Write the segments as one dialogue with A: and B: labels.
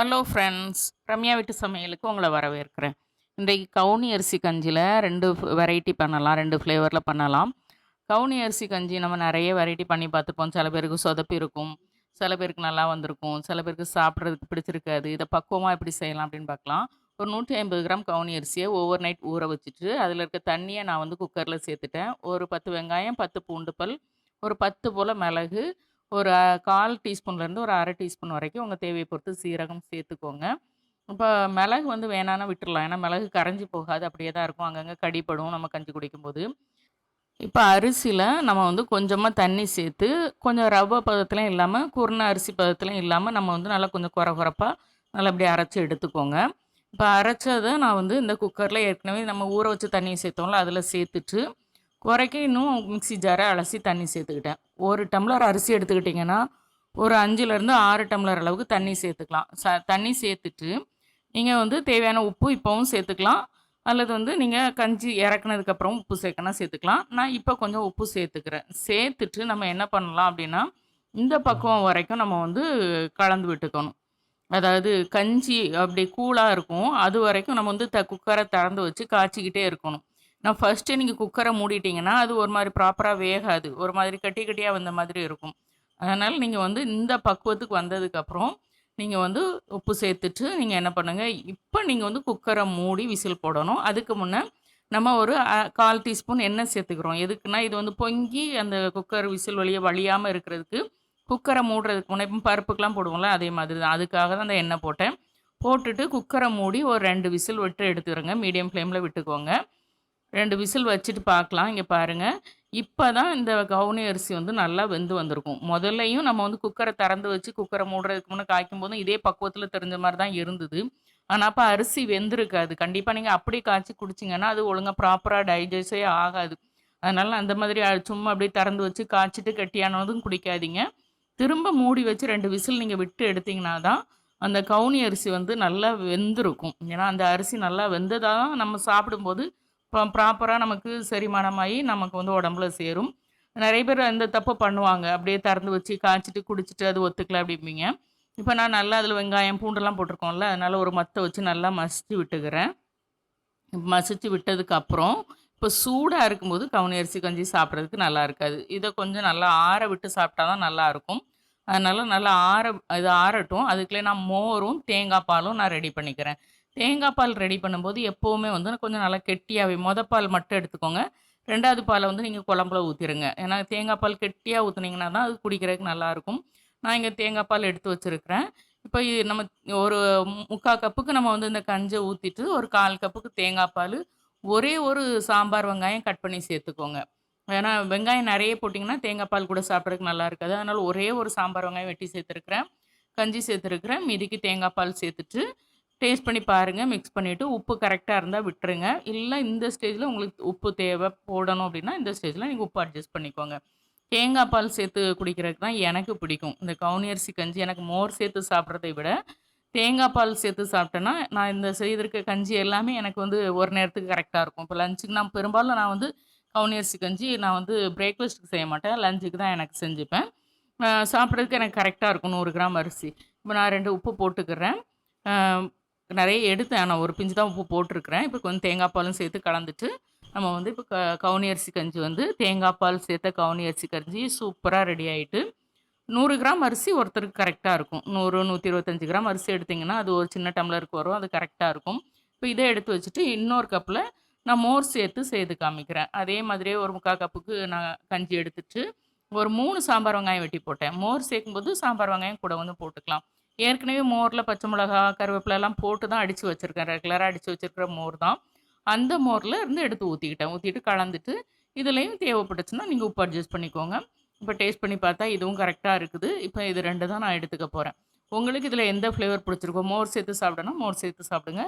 A: Hello friends Ramya வீட்டு சமையலுக்கு உங்களை வரவேற்கிறேன். இன்றைக்கு கவுனி அரிசி கஞ்சியில் ரெண்டு வெரைட்டி பண்ணலாம் ரெண்டு ஃப்ளேவரில் பண்ணலாம். கவுனி அரிசி கஞ்சி நம்ம நிறைய வெரைட்டி பண்ணி பார்த்துப்போம். சில பேருக்கு சொதப்பி இருக்கும் சில பேருக்கு நல்லா வந்திருக்கும் சில பேருக்கு சாப்பிட்றதுக்கு பிடிச்சிருக்காது. இதை பக்குவமாக எப்படி செய்யலாம் அப்படின்னு பார்க்கலாம். ஒரு நூற்றி ஐம்பது கிராம் கவுனி அரிசியை ஓவர் நைட் ஊற வச்சுட்டு அதில் இருக்க தண்ணியை நான் வந்து குக்கரில் சேர்த்துட்டேன். ஒரு பத்து வெங்காயம் பத்து பூண்டு பல் ஒரு பத்து போல் மிளகு ஒரு கால் டீஸ்பூன்லேருந்து ஒரு அரை டீஸ்பூன் வரைக்கும் உங்கள் தேவையை பொறுத்து சீரகம் சேர்த்துக்கோங்க. இப்போ மிளகு வந்து வேணான்னா விட்டுடலாம் ஏன்னா மிளகு கரைஞ்சி போகாது. அப்படியே தான் இருக்கும். அங்கங்கே கடிப்படும் நம்ம கஞ்சி குடிக்கும்போது. இப்போ அரிசியில் நம்ம வந்து கொஞ்சமாக தண்ணி சேர்த்து கொஞ்சம் ரவை பதத்துலையும் இல்லாமல் குருண அரிசி பதத்துலையும் இல்லாமல் நம்ம வந்து நல்லா கொஞ்சம் குறை குறைப்பாக நல்லா அப்படியே அரைச்சி எடுத்துக்கோங்க. இப்போ அரைச்சதை நான் வந்து இந்த குக்கரில் ஏற்கனவே நம்ம ஊற வச்சு தண்ணியை சேர்த்தோம்ல அதில் சேர்த்துட்டு குறைக்க இன்னும் மிக்சி ஜாரை அலசி தண்ணி சேர்த்துக்கிட்டேன். ஒரு டம்ளர் அரிசி எடுத்துக்கிட்டிங்கன்னா ஒரு அஞ்சுலேருந்து ஆறு டம்ளர் அளவுக்கு தண்ணி சேர்த்துக்கலாம். ச தண்ணி சேர்த்துட்டு நீங்கள் வந்து தேவையான உப்பு இப்போவும் சேர்த்துக்கலாம். அல்லது வந்து நீங்கள் கஞ்சி இறக்குனதுக்கப்புறம் உப்பு சேர்க்கணும் சேர்த்துக்கலாம். நான் இப்போ கொஞ்சம் உப்பு சேர்த்துக்கிறேன். சேர்த்துட்டு நம்ம என்ன பண்ணலாம் அப்படின்னா இந்த பக்குவம் வரைக்கும் நம்ம வந்து கலந்து விட்டுக்கணும். அதாவது கஞ்சி அப்படி கூலாக இருக்கும். அது வரைக்கும் நம்ம வந்து த குக்கரை திறந்து வச்சு காய்ச்சிக்கிட்டே இருக்கணும். நான் ஃபஸ்ட்டு நீங்கள் குக்கரை மூடிட்டிங்கன்னா அது ஒரு மாதிரி ப்ராப்பராக வேகாது. ஒரு மாதிரி கட்டி கட்டியாக வந்த மாதிரி இருக்கும். அதனால் நீங்கள் வந்து இந்த பக்குவத்துக்கு வந்ததுக்கப்புறம் நீங்கள் வந்து உப்பு சேர்த்துட்டு நீங்கள் என்ன பண்ணுங்கள் இப்போ நீங்கள் வந்து குக்கரை மூடி விசில் போடணும். அதுக்கு முன்னே நம்ம ஒரு கால் டீஸ்பூன் எண்ணெய் சேர்த்துக்கிறோம். எதுக்குன்னா இது வந்து பொங்கி அந்த குக்கர் விசில் வழியாக வழியாமல் இருக்கிறதுக்கு குக்கரை மூடுறதுக்கு முன்னே இப்போ பருப்புக்கெலாம் போடுவோம்ல அதே மாதிரி தான் அதுக்காக தான் அந்த எண்ணெய் போட்டேன். போட்டுட்டு குக்கரை மூடி ஒரு ரெண்டு விசில் விட்டு எடுத்துக்கிறோங்க. மீடியம் ஃப்ளேமில் விட்டுக்கோங்க. ரெண்டு விசில் வச்சுட்டு பார்க்கலாம். இங்கே பாருங்கள் இப்போ தான் இந்த கவுனி அரிசி வந்து நல்லா வெந்து வந்திருக்கும். முதல்லையும் நம்ம வந்து குக்கரை திறந்து வச்சு குக்கரை மூடுறதுக்கு முன்னே காய்க்கும் போதும் இதே பக்குவத்தில் தெரிஞ்ச மாதிரி தான் இருந்தது. ஆனால் அப்போ அரிசி வெந்திருக்காது. கண்டிப்பாக நீங்கள் அப்படியே காய்ச்சி குடிச்சிங்கன்னா அது ஒழுங்காக ப்ராப்பராக டைஜஸ்டே ஆகாது. அதனால் அந்த மாதிரி சும்மா அப்படியே திறந்து வச்சு காய்ச்சிட்டு கட்டியானதும் குடிக்காதீங்க. திரும்ப மூடி வச்சு ரெண்டு விசில் நீங்கள் விட்டு எடுத்தீங்கன்னா தான் அந்த கவுனி அரிசி வந்து நல்லா வெந்திருக்கும். ஏன்னா அந்த அரிசி நல்லா வெந்ததாக தான் நம்ம சாப்பிடும்போது ப்ராப்பராக நமக்கு செரிமானமாகி நமக்கு வந்து உடம்புல சேரும். நிறைய பேர் அந்த தப்பு பண்ணுவாங்க. அப்படியே திறந்து வச்சு காய்ச்சிட்டு குடிச்சிட்டு அது ஒத்துக்கல அப்படிம்பீங்க. இப்போ நான் நல்லா அதில் வெங்காயம் பூண்டெல்லாம் போட்டிருக்கோம்ல அதனால் ஒரு மத்தை வச்சு நல்லா மசிச்சு விட்டுக்கிறேன். மசிச்சு விட்டதுக்கப்புறம் இப்போ சூடாக இருக்கும்போது கவுனி அரிசி கஞ்சி சாப்பிட்றதுக்கு நல்லா இருக்காது. இதை கொஞ்சம் நல்லா ஆற விட்டு சாப்பிட்டா தான் நல்லா இருக்கும். நல்லா ஆற இது ஆறட்டும். அதுக்குள்ளே நான் மோரும் தேங்காய் பாலும் நான் ரெடி பண்ணிக்கிறேன். தேங்காய் பால் ரெடி பண்ணும்போது எப்போவுமே வந்து கொஞ்சம் நல்லா கெட்டியாகவே மொத பால் மட்டும் எடுத்துக்கோங்க. ரெண்டாவது பாலை வந்து நீங்கள் குழம்புல ஊற்றிடுங்க ஏன்னா தேங்காய் பால் கெட்டியாக ஊற்றுனீங்கன்னா தான் அது குடிக்கிறதுக்கு நல்லாயிருக்கும். நான் இங்கே தேங்காய் பால் எடுத்து வச்சுருக்கிறேன். இப்போ நம்ம ஒரு முக்கால் கப்புக்கு நம்ம வந்து இந்த கஞ்சை ஊற்றிட்டு ஒரு கால் கப்புக்கு தேங்காய் பால் ஒரே ஒரு சாம்பார் வெங்காயம் கட் பண்ணி சேர்த்துக்கோங்க. ஏன்னா வெங்காயம் நிறைய போட்டிங்கன்னா தேங்காய் பால் கூட சாப்பிட்றதுக்கு நல்லா இருக்காது. அதனால் ஒரே ஒரு சாம்பார் வெங்காயம் வெட்டி சேர்த்துருக்குறேன். கஞ்சி சேர்த்துருக்குறேன். மிதிக்கு தேங்காய் பால் சேர்த்துட்டு டேஸ்ட் பண்ணி பாருங்கள் மிக்ஸ் பண்ணிவிட்டு உப்பு கரெக்டாக இருந்தால் விட்டுருங்க. இல்லை இந்த ஸ்டேஜில் உங்களுக்கு உப்பு தேவை போடணும் அப்படின்னா இந்த ஸ்டேஜில் நீங்கள் உப்பு அட்ஜஸ்ட் பண்ணிக்கோங்க. தேங்காய் பால் சேர்த்து குடிக்கிறதுக்கு தான் எனக்கு பிடிக்கும். இந்த கவுனி அரிசி கஞ்சி எனக்கு மோர் சேர்த்து சாப்பிட்றதை விட தேங்காய் பால் சேர்த்து சாப்பிட்டேன்னா நான் இந்த செய்திருக்க கஞ்சி எல்லாமே எனக்கு வந்து ஒரு நேரத்துக்கு கரெக்டாக இருக்கும். இப்போ லஞ்சுக்கு நான் பெரும்பாலும் நான் வந்து கவுனி அரிசி கஞ்சி நான் வந்து பிரேக்ஃபாஸ்ட்டுக்கு செய்ய மாட்டேன். லஞ்சுக்கு தான் எனக்கு செஞ்சுப்பேன். சாப்பிட்றதுக்கு எனக்கு கரெக்டாக இருக்கும். நூறு கிராம் அரிசி. இப்போ நான் ரெண்டு உப்பு போட்டுக்கிறேன். நிறைய எடுத்தேன். நான் ஒரு பிஞ்சு தான் உப்பு போட்டிருக்கிறேன். இப்போ கொஞ்சம் தேங்காய் பாலும் சேர்த்து கலந்துட்டு நம்ம வந்து இப்போ க கவுனி அரிசி கஞ்சி வந்து தேங்காய் பால் சேர்த்த கவுனி அரிசி கஞ்சி சூப்பராக ரெடி ஆகிட்டு நூறு கிராம் அரிசி ஒருத்தருக்கு கரெக்டாக இருக்கும். நூறு நூற்றி இருபத்தஞ்சி கிராம் அரிசி எடுத்திங்கன்னா அது ஒரு சின்ன டம்ளருக்கு வரும். அது கரெக்டாக இருக்கும். இப்போ இதை எடுத்து வச்சுட்டு இன்னொரு கப்பில் நான் மோர் சேர்த்து செய்து காமிக்கிறேன். அதே மாதிரியே ஒரு முக்கால் கப்புக்கு நான் கஞ்சி எடுத்துட்டு ஒரு மூணு சாம்பார் வெங்காயம் வெட்டி போட்டேன். மோர் சேர்க்கும்போது சாம்பார் வெங்காயம் கூட வந்து போட்டுக்கலாம். ஏற்கனவே மோரில் பச்சை மிளகா கருவேப்பிலெல்லாம் போட்டு தான் அடித்து வச்சுருக்கேன். ரெகுலராக அடித்து வச்சுருக்கிற மோர் தான். அந்த மோரில் இருந்து எடுத்து ஊற்றிக்கிட்டேன் ஊற்றிட்டு கலந்துட்டு இதுலேயும் தேவைப்பட்டுச்சுன்னா நீங்கள் உப்பு அட்ஜஸ்ட் பண்ணிக்கோங்க. இப்போ டேஸ்ட் பண்ணி பார்த்தா இதுவும் கரெக்டாக இருக்குது. இப்போ இது ரெண்டு தான் நான் எடுத்துக்க போகிறேன் உங்களுக்கு இதில் எந்த ஃப்ளேவர் பிடிச்சிருக்கோ மோர் சேர்த்து சாப்பிடணும் மோர் சேர்த்து சாப்பிடுங்க.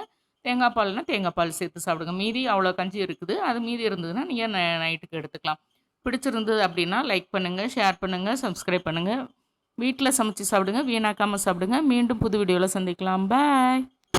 A: தேங்காய் பால்னா தேங்காய் பால் சேர்த்து சாப்பிடுங்க. மீதி அவ்வளோ கஞ்சி இருக்குது. அது மீதி இருந்ததுன்னா நீங்கள் நைட்டுக்கு எடுத்துக்கலாம். பிடிச்சிருந்தது அப்படின்னா லைக் பண்ணுங்கள் ஷேர் பண்ணுங்கள் சப்ஸ்கிரைப் பண்ணுங்கள் வீட்டில் சமைச்சு சாப்பிடுங்க வீணாக்காமல் சாப்பிடுங்க. மீண்டும் புது வீடியோவில் சந்திக்கலாம். பாய்